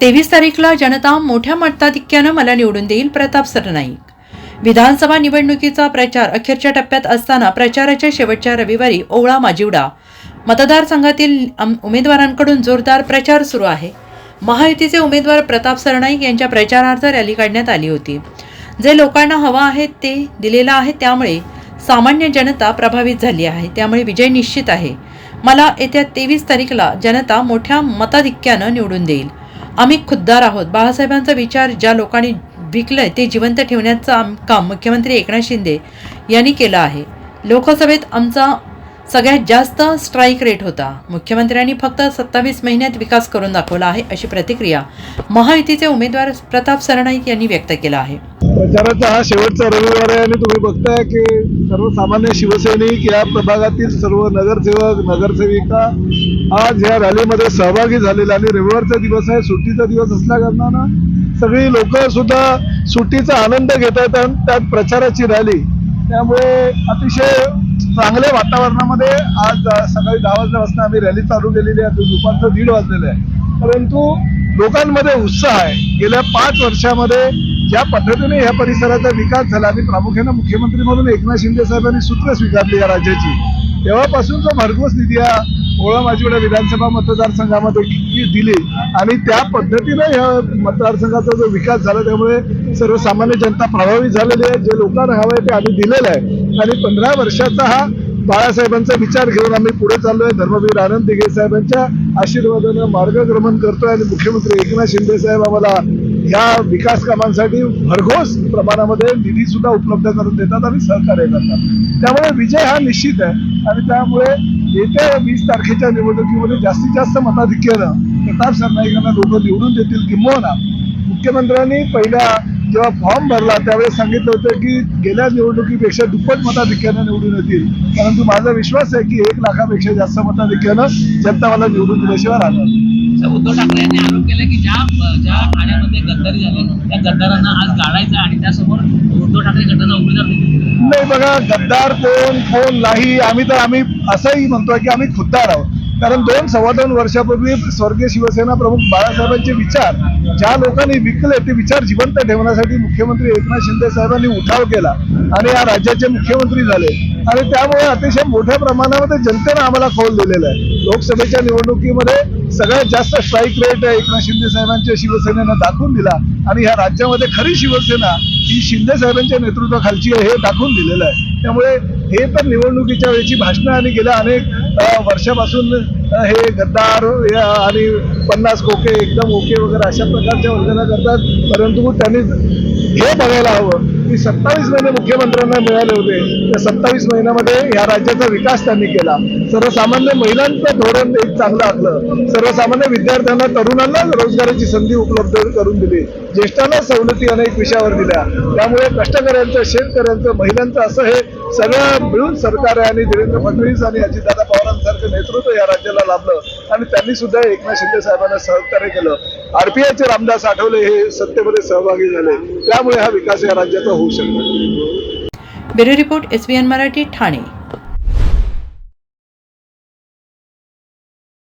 तेवीस तारीखला जनता मोठ्या मताधिक्यानं मला निवडून देईल प्रताप सरनाईक. विधानसभा निवडणुकीचा प्रचार अखेरच्या टप्प्यात असताना प्रचाराच्या शेवटच्या रविवारी ओवळा माजिवडा. मतदारसंघातील उमेदवारांकडून जोरदार प्रचार सुरू आहे. महायुतीचे उमेदवार प्रताप सरनाईक यांच्या प्रचारार्थ रॅली काढण्यात आली होती. जे लोकांना हवा आहे ते दिलेलं आहे त्यामुळे सामान्य जनता प्रभावित झाली आहे. त्यामुळे विजय निश्चित आहे. मला येत्या तेवीस तारीखला जनता मोठ्या मताधिक्यानं निवडून देईल. आम्ही खुद्दार आहोत. बाळासाहेबांचा विचार ज्या लोकांनी विकलं ते जिवंत ठेवण्याचं आम- काम मुख्यमंत्री एकनाथ शिंदे यांनी केलं आहे. लोकसभेत आमचा सगळ्यात जास्त स्ट्राईक रेट होता. मुख्यमंत्र्यांनी फक्त सत्तावीस महिन्यात विकास करून दाखवला आहे अशी प्रतिक्रिया महायुतीचे उमेदवार प्रताप सरनाईक यांनी व्यक्त केला आहे. प्रचाराचा हा शेवटचा रविवार आहे आणि तुम्ही बघताय की सर्वसामान्य शिवसैनिक या प्रभागातील सर्व नगरसेवक नगरसेविका आज या रॅलीमध्ये सहभागी झालेला आणि रविवारचा दिवस आहे सुट्टीचा दिवस असल्या कारणानं सगळी लोक सुद्धा सुट्टीचा आनंद घेत आहेत आणि त्यात प्रचाराची रॅली. त्यामुळे अतिशय चांगल्या वातावरणामध्ये आज सकाळी दहा वाजल्यापासून आम्ही रॅली चालू केलेली आहे दुपारचं दीड वाजलेलं आहे. परंतु लोकांमध्ये उत्साह आहे. गेल्या पाच वर्षामध्ये ज्या पद्धतीने या परिसराचा विकास झाला आणि प्रामुख्याने मुख्यमंत्री म्हणून एकनाथ शिंदे साहेबांनी सूत्र स्वीकारली या राज्याची. तेव्हापासून जो भरघोस निधी या ओळा माजिवडा विधानसभा मतदारसंघामध्ये दिली आणि त्या पद्धतीने या मतदारसंघाचा जो विकास झाला त्यामुळे सर्वसामान्य जनता प्रभावित झालेली आहे. जे लोकांना हवं आहे ते आम्ही दिलेलं आहे. आणि पंधरा वर्षाचा हा बाळासाहेबांचा विचार घेऊन आम्ही पुढे चाललोय धर्मवीर आनंद दिघे साहेबांच्या आशीर्वादानं मार्गक्रमण करतोय आणि मुख्यमंत्री एकनाथ शिंदे साहेब आम्हाला या विकास कामांसाठी भरघोस प्रमाणामध्ये निधी सुद्धा उपलब्ध करून देतात आणि सहकार्य करतात. त्यामुळे विजय हा निश्चित आहे. आणि त्यामुळे येत्या वीस तारखेच्या निवडणुकीमध्ये जास्तीत जास्त मताधिक्यानं प्रताप सरनाईकांना लोक निवडून देतील किंबहुना मुख्यमंत्र्यांनी पहिल्या जेव्हा फॉर्म भरला त्यावेळेस सांगितलं होतं की गेल्या निवडणुकीपेक्षा दुप्पट मताधिक्यानं निवडून येतील. परंतु माझा विश्वास आहे की एक लाखापेक्षा जास्त मताधिक्यानं जनता मला निवडून दिल्याशिवाय राहणार उद्धव ठाकरे यांनी आरोप केला की ज्या ज्या ठाण्यामध्ये गद्दारी झाले त्या गद्दारांना आज गाडायचं आणि त्यासमोर उद्धव ठाकरे गटाचा उमेदवार नाही बघा गद्दार कोण कोण नाही आम्ही तर आम्ही असंही म्हणतोय की आम्ही खुद्दार आहोत. कारण दोन सव्वा दोन वर्षापूर्वी स्वर्गीय शिवसेना प्रमुख बाळासाहेबांचे विचार ज्या लोकांनी विकले ते विचार जिवंत ठेवण्यासाठी मुख्यमंत्री एकनाथ शिंदे साहेबांनी उठाव केला आणि या राज्याचे मुख्यमंत्री झाले. आणि त्यामुळे अतिशय मोठ्या प्रमाणामध्ये जनतेनं आम्हाला कौल दिलेला आहे. लोकसभेच्या निवडणुकीमध्ये सगळ्यात जास्त स्ट्राईक रेट एकनाथ शिंदे साहेबांच्या शिवसेनेनं दाखवून दिला. आणि ह्या राज्यामध्ये खरी शिवसेना ही शिंदे साहेबांच्या नेतृत्वाखालची आहे हे दाखवून दिलेलं आहे. त्यामुळे हे तर निवडणुकीच्या वेळची भाषणं आणि गेल्या अनेक वर्षापासून हे गद्दार आणि पन्नास खोके एकदम ओके वगैरे अशा प्रकारच्या वंदना करतात. परंतु त्यांनी हे बघायला हवं की सत्तावीस महिने मुख्यमंत्र्यांना मिळाले होते. त्या सत्तावीस महिन्यामध्ये या राज्याचा विकास त्यांनी केला. सर्वसामान्य महिलांचं धोरण एक चांगलं आखलं. सर्वसामान्य विद्यार्थ्यांना तरुणांना रोजगाराची संधी उपलब्ध करून दिली. ज्येष्ठांना सवलती अनेक विषयावर दिल्या. त्यामुळे कष्टकऱ्यांचं शेतकऱ्यांचं महिलांचं असं हे सगळं मिळून सरकार आणि देवेंद्र फडणवीस आणि अजितदादा पवारांसारखं नेतृत्व या राज्याला लाभलं. आणि त्यांनी सुद्धा एकनाथ शिंदे साहेबांना सहकार्य केलं. आरपीआयचे रामदास आठवले हे सत्तेमध्ये सहभागी झाले. त्यामुळे हा विकास या राज्याचा होऊ शकतो. Bureau report S Marathi Thane.